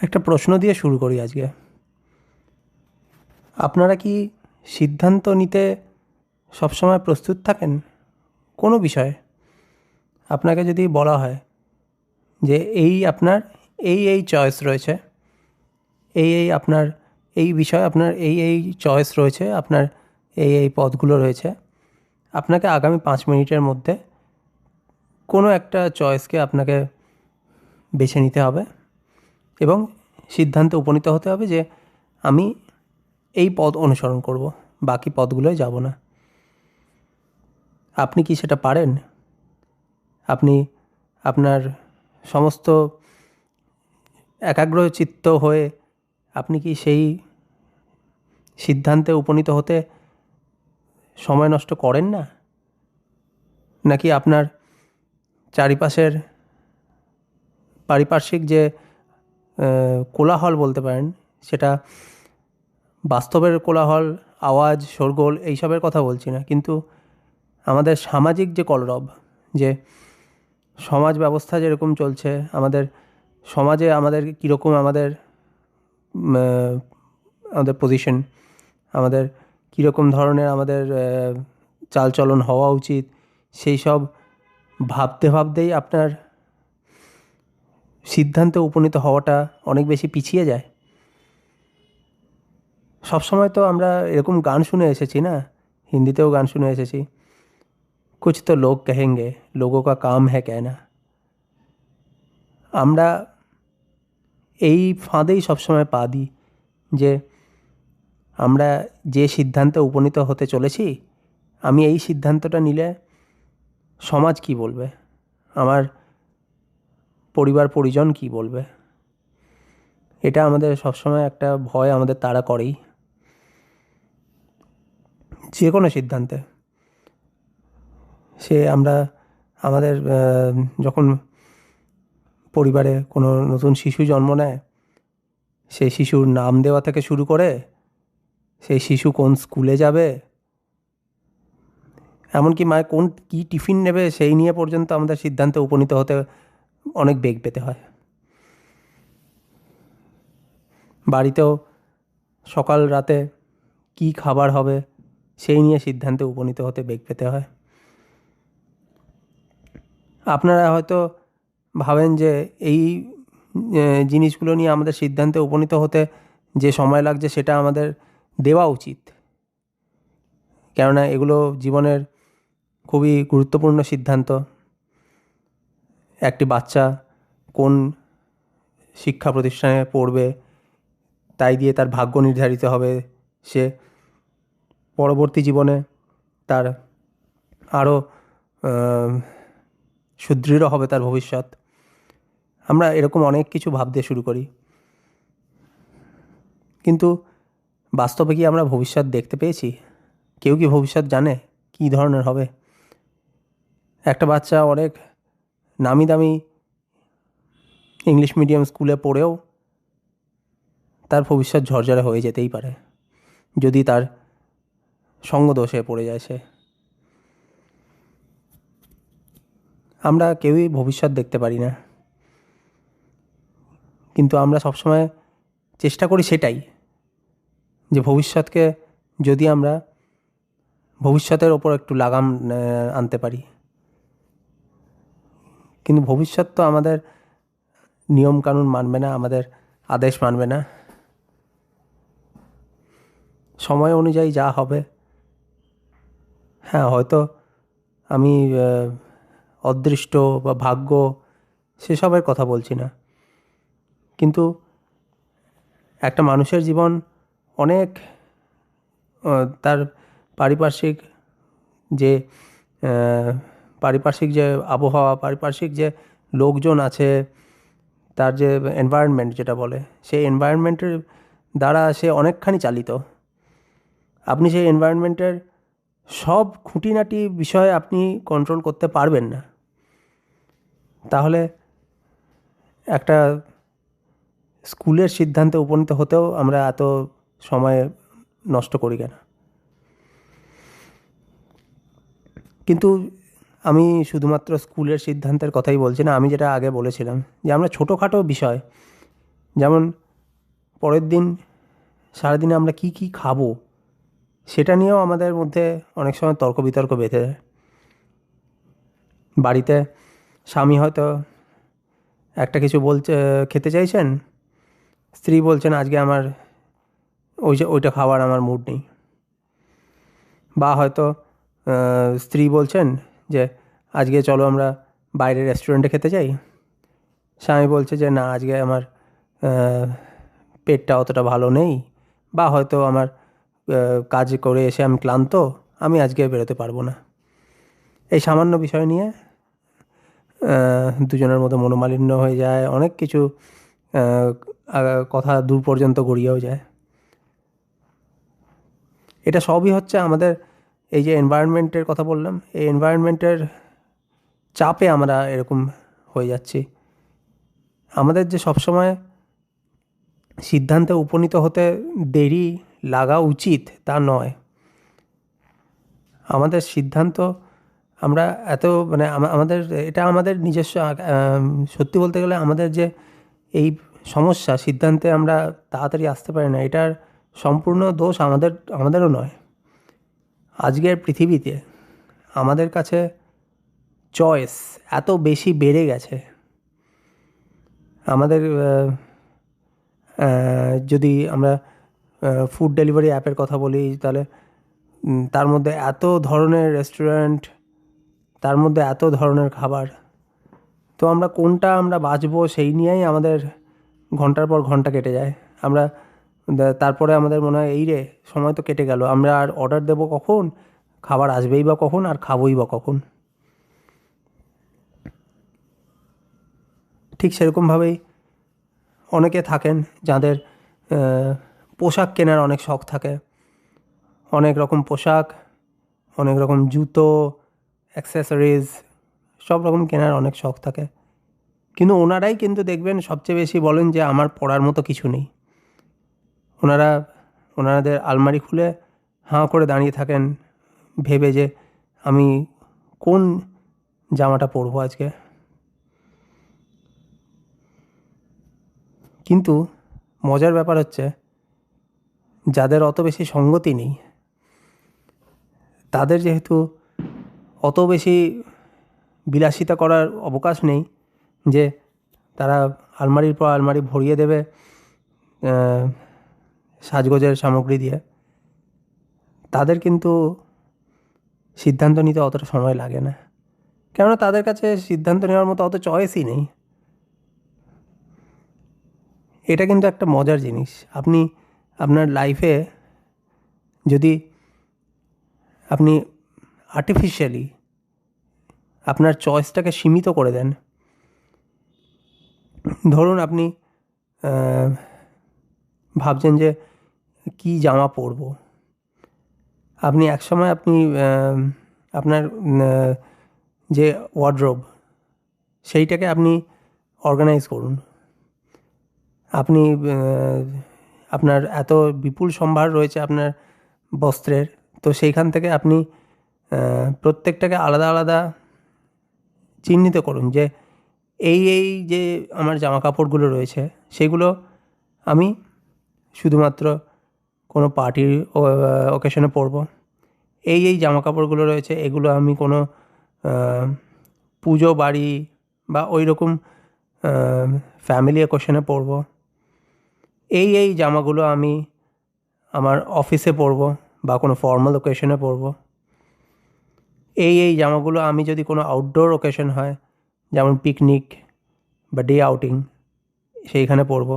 একটা প্রশ্ন দিয়ে শুরু করি আজকে। আপনারা কি সিদ্ধান্ত নিতে সবসময় প্রস্তুত থাকেন? কোনো বিষয়ে। আপনাকে যদি বলা হয় যে এই আপনার এই এই চয়েস রয়েছে, এই এই আপনার এই বিষয়ে আপনার এই এই চয়েস রয়েছে, আপনার এই এই পদগুলো রয়েছে, আপনাকে আগামী পাঁচ মিনিটের মধ্যে কোনো একটা চয়েসকে আপনাকে বেছে নিতে হবে। এবং সিদ্ধান্তে উপনীত হতে হবে যে আমি এই পথ অনুসরণ করব, বাকি পথগুলোয় যাব না। আপনি কি সেটা পারেন? আপনি আপনার সমস্ত একাগ্র চিত্ত হয়ে আপনি কি সেই সিদ্ধান্তে উপনীত হতে সময় নষ্ট করেন না? নাকি আপনার চারিপাশের পারিপার্শ্বিক যে কোলাহল বলতে পারেন, সেটা বাস্তবের কোলাহল, আওয়াজ, শোরগোল এইসবের কথা বলছি না। কিন্তু আমাদের সামাজিক যে কলরব, যে সমাজ ব্যবস্থা যেরকম চলছে, আমাদের সমাজে আমাদের কীরকম আমাদের আমাদের পজিশন আমাদের কীরকম ধরনের আমাদের চালচলন হওয়া উচিত, সেই সব ভাবতে ভাবতেই আপনার সিদ্ধান্তে উপনীত হওয়াটা অনেক বেশি পিছিয়ে যায়। সবসময় তো আমরা এরকম গান শুনে এসেছি না? হিন্দিতেও গান শুনে এসেছি। কুছ তো লোক কহেঙ্গে, লোগো কা কাম হ্যাঁ কেনা। আমরা এই ফাঁদেই সবসময় পা দিই যে আমরা যে সিদ্ধান্তে উপনীত হতে চলেছি, আমি এই সিদ্ধান্তটা নিলে সমাজ কি বলবে? আমার পরিবার, পরিজন কি বলবে? এটা আমাদের সবসময় একটা ভয় আমাদের তাড়া করেই। যে কোনো সিদ্ধান্তে। সে আমরা, আমাদের যখন পরিবারে কোনো নতুন শিশু জন্ম নেয়, সেই শিশুর নাম দেওয়া থেকে শুরু করে, সেই শিশু কোন স্কুলে যাবে, এমনকি মায়ের কোন, কী টিফিন নেবে, সেই নিয়ে পর্যন্ত আমাদের সিদ্ধান্তে উপনীত হতে অনেক বেগ পেতে হয়। বাড়িতেও সকাল রাতে কী খাবার হবে সেই নিয়ে সিদ্ধান্তে উপনীত হতে বেগ পেতে হয়। আপনারা হয়তো ভাবেন যে এই জিনিসগুলো নিয়ে আমাদের সিদ্ধান্তে উপনীত হতে যে সময় লাগছে সেটা আমাদের দেওয়া উচিত। কেননা এগুলো জীবনের খুবই গুরুত্বপূর্ণ সিদ্ধান্ত। একটি বাচ্চা কোন শিক্ষা প্রতিষ্ঠানে পড়বে, তাই দিয়ে তার ভাগ্য নির্ধারিত হবে সে। পরবর্তী জীবনে তার আরও সুদৃঢ় হবে তার ভবিষ্যৎ। আমরা এরকম অনেক কিছু ভাবতে শুরু করি। কিন্তু বাস্তবে কি আমরা ভবিষ্যৎ দেখতে পেয়েছি? কেউ কি ভবিষ্যৎ জানে কী ধরনের হবে? একটা বাচ্চা অনেক নামি দামি ইংলিশ মিডিয়াম স্কুলে পড়েও তার ভবিষ্যৎ ঝরঝরে হয়ে যেতেই পারে। যদি তার সঙ্গদোষে পড়ে যায় সে। আমরা কেউই ভবিষ্যৎ দেখতে পারি না। কিন্তু আমরা সবসময় চেষ্টা করি সেটাই যে ভবিষ্যৎকে যদি আমরা ভবিষ্যতের ওপর একটু লাগাম আনতে পারি। কিন্তু ভবিষ্যৎ তো আমাদের নিয়মকানুন মানবে না, আমাদের আদেশ মানবে না। সময় অনুযায়ী যা হবে। হ্যাঁ হয়তো আমি অদৃষ্ট বা ভাগ্য সেসবের কথা বলছি না। কিন্তু একটা মানুষের জীবন অনেক তার পারিপার্শ্বিক যে পারিপার্শ্বিক যে আবহাওয়া, পারিপার্শ্বিক যে লোকজন আছে, তার যে এনভায়রনমেন্ট যেটা বলে, সেই এনভায়রনমেন্টের দ্বারা সে অনেকখানি চালিত। আপনি সেই এনভায়রনমেন্টের সব খুঁটিনাটি বিষয়ে আপনি কন্ট্রোল করতে পারবেন না। তাহলে একটা স্কুলের সিদ্ধান্তে উপনীত হতেও আমরা এত সময় নষ্ট করি কেন? কিন্তু আমি শুধুমাত্র স্কুলের সিদ্ধান্তের কথাই বলছি না, আমি যেটা আগে বলেছিলাম যে আমরা ছোটোখাটো বিষয়, যেমন পরের দিন, সারাদিনে আমরা কি কি খাব, সেটা নিয়েও আমাদের মধ্যে অনেক সময় তর্ক বিতর্ক বেঁধে যায়। বাড়িতে স্বামী হয়তো একটা কিছু বলছে, খেতে চাইছেন, স্ত্রী বলছেন, আজকে আমার ওই ওইটা খাওয়ার আমার মুড নেই। বা হয়তো স্ত্রী বলছেন যে আজকে চলো আমরা বাইরে রেস্টুরেন্টে খেতে যাই। স্বামী বলছে যে, না, আজকে আমার পেটটা অতটা ভালো নেই। বা হয়তো আমার কাজ করে এসে আমি ক্লান্ত, আমি আজকে বেরোতে পারব না। এই সামান্য বিষয় নিয়ে দুজনের মধ্যে মনোমালিন্য হয়ে যায়, অনেক কিছু কথা দূর পর্যন্ত গড়িয়েও যায়। এটা সবই হচ্ছে আমাদের এই যে এনভায়রনমেন্টের কথা বললাম, এই এনভায়রনমেন্টের চাপে আমরা এরকম হয়ে যাচ্ছি। আমাদের যে সবসময় সিদ্ধান্তে উপনীত হতে দেরি লাগা উচিত তা নয়। আমাদের সিদ্ধান্ত আমরা এত মানে আমাদের, এটা আমাদের নিজস্ব সত্যি বলতে গেলে আমাদের যে এই সমস্যা, সিদ্ধান্তে আমরা তাড়াতাড়ি আসতে পারি না, এটার সম্পূর্ণ দোষ আমাদের, আমাদেরও নয়। আজকের পৃথিবীতে আমাদের কাছে চয়েস এত বেশি বেড়ে গেছে। আমাদের যদি আমরা ফুড ডেলিভারি অ্যাপের কথা বলি, তাহলে তার মধ্যে এত ধরনের রেস্টুরেন্ট তার মধ্যে এত ধরনের খাবার। তো আমরা কোনটা আমরা বাঁচবো সেই নিয়েই আমাদের ঘণ্টার পর ঘণ্টা কেটে যায়। আমরা তারপরে আমাদের মনে হয়, এই রে, সময় তো কেটে গেল, আমরা আর অর্ডার দেবো কখন? খাবার আসবেই বা কখন আর খাবোই বা কখন? ঠিক সেরকমভাবেই অনেকে থাকেন যাদের পোশাক কেনার অনেক শখ থাকে। অনেক রকম পোশাক, অনেক রকম জুতো অ্যাক্সেসরিজ সব রকম কেনার অনেক শখ থাকে। কিন্তু ওনারাই কিন্তু দেখবেন সবচেয়ে বেশি বলেন যে, আমার পড়ার মতো কিছু নেই। ওনারা, ওনাদের আলমারি খুলে হাঁ করে দাঁড়িয়ে থাকেন, ভেবে যে আমি কোন জামাটা পরবো আজকে। কিন্তু মজার ব্যাপার হচ্ছে, যাদের অত বেশি সঙ্গতি নেই, তাদের যেহেতু অত বেশি বিলাসিতা করার অবকাশ নেই যে তারা আলমারির পর আলমারি ভরিয়ে দেবে সাজগোজের সামগ্রী দিয়ে। তাদের কিন্তু সিদ্ধান্ত নিতে অতটা সময় লাগে না। কেননা তাদের কাছে সিদ্ধান্ত নেওয়ার মতো অত চয়েসই নেই। এটা কিন্তু একটা মজার জিনিস। আপনি আপনার লাইফে যদি আপনি আর্টিফিশিয়ালি আপনার চয়েসটাকে সীমিত করে দেন, ধরুন আপনি ভাবছেন যে কি জামা পরবো? আপনি একসময় আপনি আপনার যে ওয়ার্ড্রোব সেইটাকে আপনি অর্গানাইজ করুন। আপনি আপনার এত বিপুল সম্ভার রয়েছে আপনার বস্ত্রের, তো সেইখান থেকে আপনি প্রত্যেকটাকে আলাদা আলাদা চিহ্নিত করুন যে এই এই যে আমার জামা কাপড়গুলো রয়েছে, সেগুলো আমি শুধুমাত্র কোনো পার্টির ওকেশনে পরবো। এই এই জামা কাপড়গুলো রয়েছে, এগুলো আমি কোনো পুজো, বাড়ি বা ওই রকম ফ্যামিলি ওকেশনে পরবো। এই এই জামাগুলো আমি আমার অফিসে পরবো বা কোনো ফর্মাল ওকেশনে পরবো। এই এই জামাগুলো আমি যদি কোনো আউটডোর ওকেশন হয়, যেমন পিকনিক বা ডে আউটিং সেইখানে পরবো।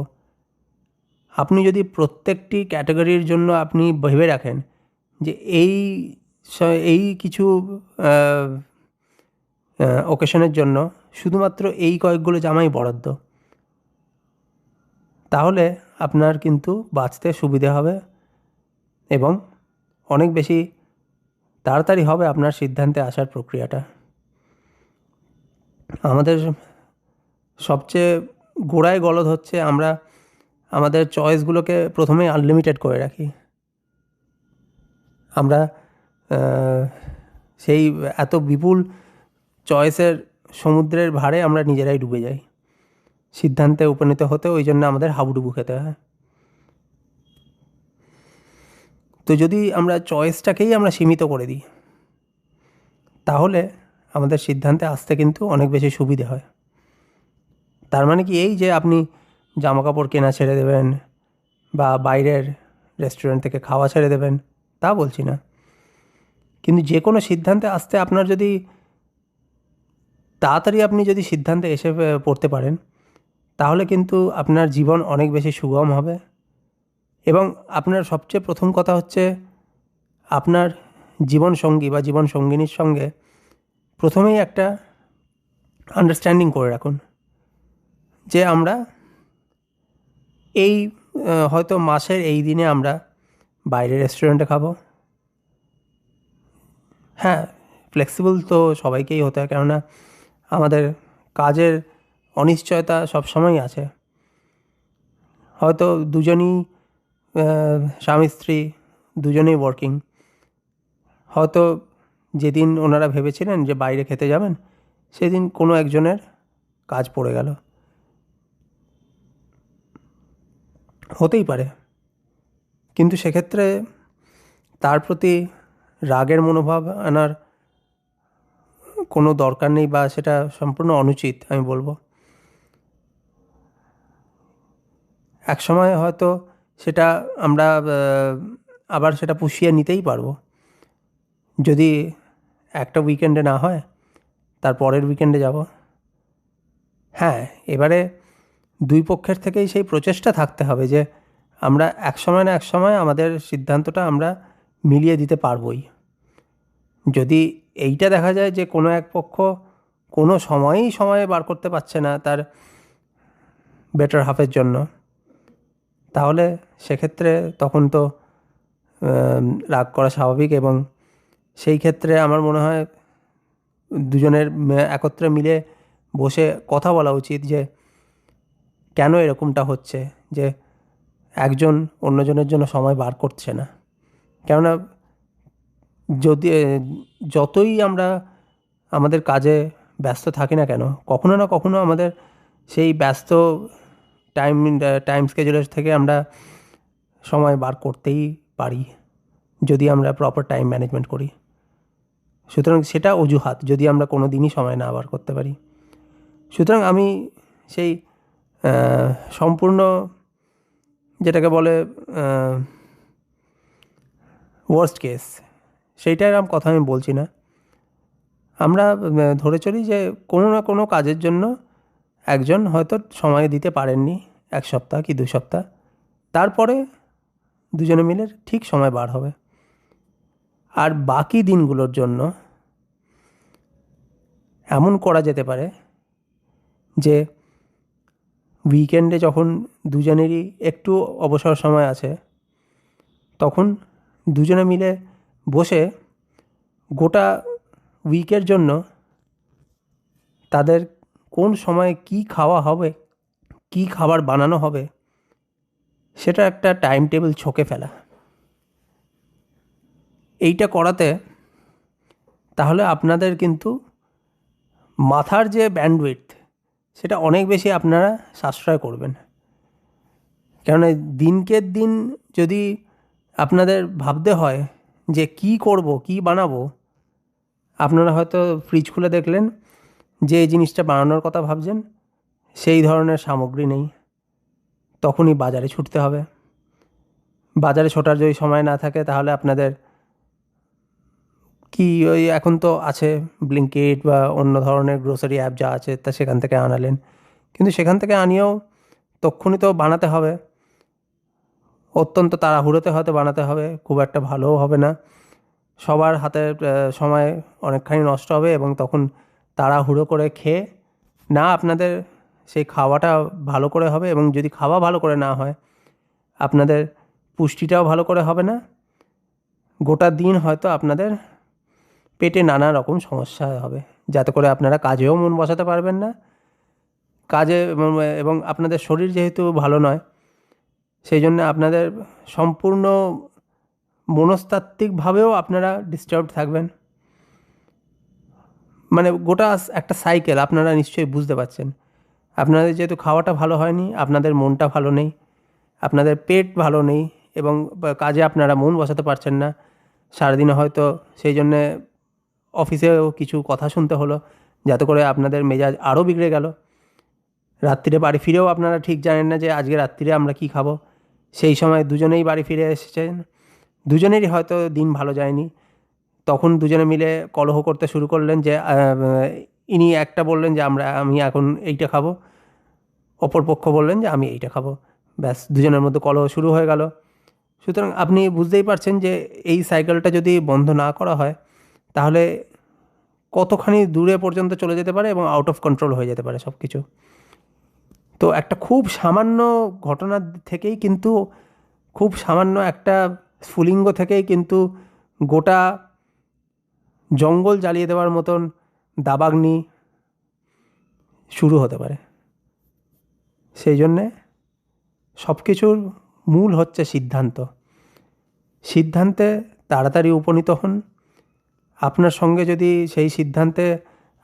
আপনি যদি প্রত্যেকটি ক্যাটাগরির জন্য আপনি ভেবে রাখেন যে এই এই কিছু ওকেশনের জন্য শুধুমাত্র এই কয়েকগুলো জামাই বরাদ্দ, তাহলে আপনার কিন্তু বাঁচতে সুবিধে হবে এবং অনেক বেশি তাড়াতাড়ি হবে আপনার সিদ্ধান্তে আসার প্রক্রিয়াটা। আমাদের সবচেয়ে গোড়ায় গলদ হচ্ছে আমরা আমাদের চয়েসগুলোকে প্রথমেই আনলিমিটেড করে রাখি। আমরা সেই এত বিপুল চয়েসের সমুদ্রের ভারে আমরা নিজেরাই ডুবে যাই। সিদ্ধান্তে উপনীত হতে ওই জন্য আমাদের হাবুডুবু খেতে হয়। তো যদি আমরা চয়েসটাকেই আমরা সীমিত করে দিই, তাহলে আমাদের সিদ্ধান্তে আসতে কিন্তু অনেক বেশি সুবিধে হয়। তার মানে কি এই যে আপনি জামা কাপড় কেনা ছেড়ে দেবেন বা বাইরের রেস্টুরেন্ট থেকে খাওয়া ছেড়ে দেবেন, তা বলছি না। কিন্তু যে কোনো সিদ্ধান্তে আসতে আপনার যদি, তাড়াতাড়ি আপনি যদি সিদ্ধান্তে এসে পড়তে পারেন, তাহলে কিন্তু আপনার জীবন অনেক বেশি সুগম হবে। এবং আপনার সবচেয়ে প্রথম কথা হচ্ছে, আপনার জীবন সঙ্গী বা জীবন সঙ্গিনীর সঙ্গে প্রথমেই একটা আন্ডারস্ট্যান্ডিং করে রাখুন যে আমরা এই হয়তো মাসের এই দিনে আমরা বাইরে রেস্টুরেন্টে খাব। হ্যাঁ ফ্লেক্সিবল তো সবাইকেই হতে হয়, কেননা আমাদের কাজের অনিশ্চয়তা সবসময়ই আছে। হয়তো দুজনই স্বামী, স্ত্রী, দুজনেই ওয়ার্কিং হয়তো যেদিন ওনারা ভেবেছিলেন যে বাইরে খেতে যাবেন, সেদিন কোনো একজনের কাজ পড়ে গেল। হতেই পারে। কিন্তু সেক্ষেত্রে তার প্রতি রাগের মনোভাব আনার কোনো দরকার নেই বা সেটা সম্পূর্ণ অনুচিত, আমি বলব। এক সময় হয়তো সেটা আমরা আবার সেটা পুষিয়ে নিতেই পারব। যদি একটা উইকেন্ডে না হয়, তার পরের উইকেন্ডে যাব। হ্যাঁ এবারে দুই পক্ষের থেকেই সেই প্রচেষ্টা থাকতে হবে যে আমরা এক সময় না এক সময় আমাদের সিদ্ধান্তটা আমরা মিলিয়ে দিতে পারবই। যদি এইটা দেখা যায় যে কোনো এক পক্ষ কোনো সময়ই সময়ে বার করতে পারছে না তার বেটার হাফের জন্য, তাহলে সেক্ষেত্রে তখন তো রাগ করা স্বাভাবিক এবং সেই ক্ষেত্রে আমার মনে হয় দুজনের একত্রে মিলে বসে কথা বলা উচিত যে কেন এরকমটা হচ্ছে যে একজন অন্যজনের জন্য সময় বার করছে না? কেননা যদি যতই আমরা আমাদের কাজে ব্যস্ত থাকি না কেন, কখনো না কখনো আমাদের সেই ব্যস্ত টাইম টাইম স্কেজুলের থেকে আমরা সময় বার করতেই পারি, যদি আমরা প্রপার টাইম ম্যানেজমেন্ট করি। সুতরাং সেটা অজুহাত, যদি আমরা কোনো দিনই সময় না বার করতে পারি। সুতরাং আমি সেই সম্পূর্ণ যেটাকে বলে ওয়ার্স্ট কেস সেইটার কথা আমি বলছি না। আমরা ধরে চলি যে কোনো না কোনো কাজের জন্য একজন হয়তো সময় দিতে পারেননি, এক সপ্তাহ কি দু সপ্তাহ। তারপরে দুজনে মিলে ঠিক সময় বার হবে। আর বাকি দিনগুলোর জন্য এমন করা যেতে পারে যে উইকেন্ডে যখন দুজনেরই একটু অবসর সময় আছে, তখন দুজনে মিলে বসে গোটা উইকের জন্য তাদের কোন সময়ে কি খাওয়া হবে, কি খাবার বানানো হবে, সেটা একটা টাইম টেবিল ছকে ফেলা। এইটা করাতে তাহলে আপনাদের কিন্তু মাথার যে ব্যান্ডউইথ সেটা অনেক বেশি আপনারা সাশ্রয় করবেন। কেননা দিনকে দিন যদি আপনাদের ভাবতে হয় যে কি করব, কি বানাবো, আপনারা হয়তো ফ্রিজ খুলে দেখলেন যে এই জিনিসটা বানানোর কথা ভাবছেন, সেই ধরনের সামগ্রী নেই। তখনই বাজারে ছুটতে হবে। বাজারে ছোটার যদি সময় না থাকে তাহলে আপনাদের কি ওই এখন তো আছে ব্লিঙ্কেট বা অন্য ধরনের গ্রোসারি অ্যাপ যা আছে, তা সেখান থেকে আনালেন। কিন্তু সেখান থেকে আনিয়েও তক্ষুনি তো বানাতে হবে। অত্যন্ত তাড়াহুড়োতে হয়তো বানাতে হবে, খুব একটা ভালোও হবে না। সবার হাতের সময় অনেকখানি নষ্ট হবে এবং তখন তাড়াহুড়ো করে খেয়ে না আপনাদের সেই খাওয়াটা ভালো করে হবে এবং যদি খাওয়া ভালো করে না হয়, আপনাদের পুষ্টিটাও ভালো করে হবে না। গোটা দিন হয়তো আপনাদের পেটে নানা রকম সমস্যা হবে। যাতে করে আপনারা কাজেও মন বসাতে পারবেন না। কাজে এবং আপনাদের শরীর যেহেতু ভালো নয়, সেই জন্য আপনাদের সম্পূর্ণ মনস্তাত্ত্বিকভাবেও আপনারা ডিস্টার্ব থাকবেন। মানে গোটা একটা সাইকেল আপনারা নিশ্চয়ই বুঝতে পারছেন। আপনাদের যেহেতু খাওয়াটা ভালো হয়নি, আপনাদের মনটা ভালো নেই, আপনাদের পেট ভালো নেই এবং কাজে আপনারা মন বসাতে পারছেন না। সারাদিনে হয়তো সেই জন্যে অফিসেও কিছু কথা শুনতে হলো, যাতে করে আপনাদের মেজাজ আরও বিগড়ে গেল। রাত্রিরে বাড়ি ফিরেও আপনারা ঠিক জানেন না যে আজকে রাত্রিরে আমরা কী খাব। সেই সময় দুজনেই বাড়ি ফিরে এসেছেন। দুজনেরই হয়তো দিন ভালো যায়নি। তখন দুজনে মিলে কলহ করতে শুরু করলেন যে ইনি একটা বললেন যে, আমরা, আমি এখন এইটা খাব। অপর পক্ষ বললেন যে, আমি এইটা খাব। ব্যাস, দুজনের মধ্যে কলহ শুরু হয়ে গেল। সুতরাং আপনি বুঝতেই পারছেন যে, এই সাইকেলটা যদি বন্ধ না করা হয়, তাহলে কতখানি দূরে পর্যন্ত চলে যেতে পারে এবং আউট অফ কন্ট্রোল হয়ে যেতে পারে সব কিছু তো একটা খুব সামান্য ঘটনা থেকেই কিন্তু, খুব সামান্য একটা স্ফুলিঙ্গ থেকেই কিন্তু গোটা জঙ্গল জ্বালিয়ে দেওয়ার মতন দাবাগ্নি শুরু হতে পারে। সেই জন্যে সব কিছুর মূল হচ্ছে সিদ্ধান্ত। সিদ্ধান্তে তাড়াতাড়ি উপনীত হন। আপনার সঙ্গে যদি সেই সিদ্ধান্তে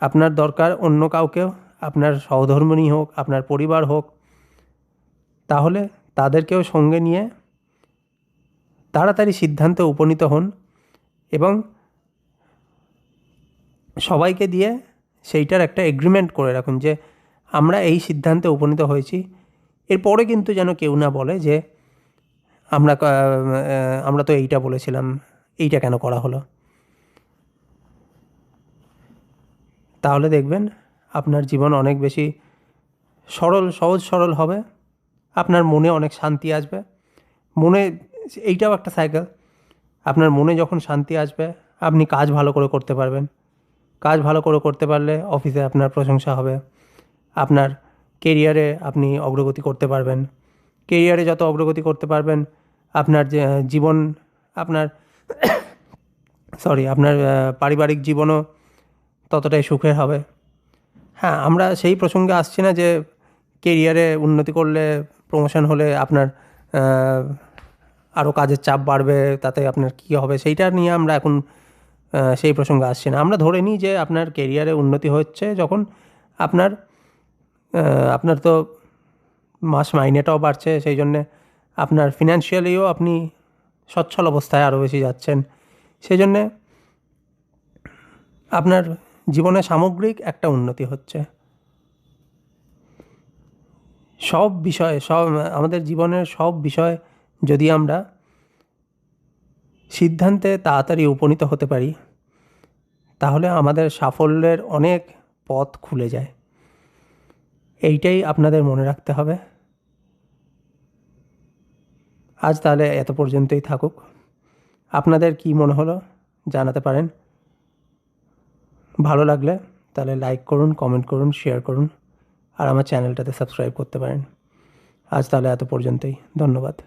আপনার দরকার অন্য কাউকেও আপনার সহধর্মিণী হোক, আপনার পরিবার হোক, তাহলে তাদেরকেও সঙ্গে নিয়ে তাড়াতাড়ি সিদ্ধান্তে উপনীত হন এবং সবাইকে দিয়ে সেইটার একটা এগ্রিমেন্ট করে রাখুন যে আমরা এই সিদ্ধান্তে উপনীত হয়েছি। এরপরে কিন্তু যেন কেউ না বলে যে আমরা আমরা তো এইটা বলেছিলাম, এইটা কেন করা হলো। তাহলে দেখবেন আপনার জীবন অনেক বেশি সরল, সহজ সরল হবে। আপনার মনে অনেক শান্তি আসবে। মনে, এইটাও একটা সাইকেল আপনার মনে যখন শান্তি আসবে, আপনি কাজ ভালো করে করতে পারবেন। কাজ ভালো করে করতে পারলে অফিসে আপনার প্রশংসা হবে। আপনার কেরিয়ারে আপনি অগ্রগতি করতে পারবেন। কেরিয়ারে যত অগ্রগতি করতে পারবেন, আপনার যে, জীবন, আপনার সরি আপনার পারিবারিক জীবনও ততটাই সুখের হবে। হ্যাঁ আমরা সেই প্রসঙ্গে আসছি না যে কেরিয়ারে উন্নতি করলে প্রমোশন হলে আপনার আরও কাজের চাপ বাড়বে, তাতে আপনার কী হবে সেইটা নিয়ে আমরা এখন সেই প্রসঙ্গে আসছি না। আমরা ধরে নিই যে আপনার কেরিয়ারে উন্নতি হচ্ছে যখন আপনার আপনার তো মাস মাইনেটাও বাড়ছে, সেই জন্যে আপনার ফিনান্সিয়ালিও আপনি সচ্ছল অবস্থায় আরও বেশি যাচ্ছেন। সেই জন্যে আপনার জীবনে সামগ্রিক একটা উন্নতি হচ্ছে। সব বিষয়ে, সব, আমাদের জীবনের সব বিষয় যদি আমরা সিদ্ধান্তে তাড়াতাড়ি উপনীত হতে পারি, তাহলে আমাদের সাফল্যের অনেক পথ খুলে যায়। এইটাই আপনাদের মনে রাখতে হবে। আজ তাহলে এত পর্যন্তই থাকুক। আপনাদের কি মনে হলো জানাতে পারেন। ভালো লাগলে তাহলে লাইক করুন কমেন্ট করুন শেয়ার করুন, আর আমার চ্যানেলটাতে সাবস্ক্রাইব করতে পারেন। আজ তাহলে এত পর্যন্তই। ধন্যবাদ।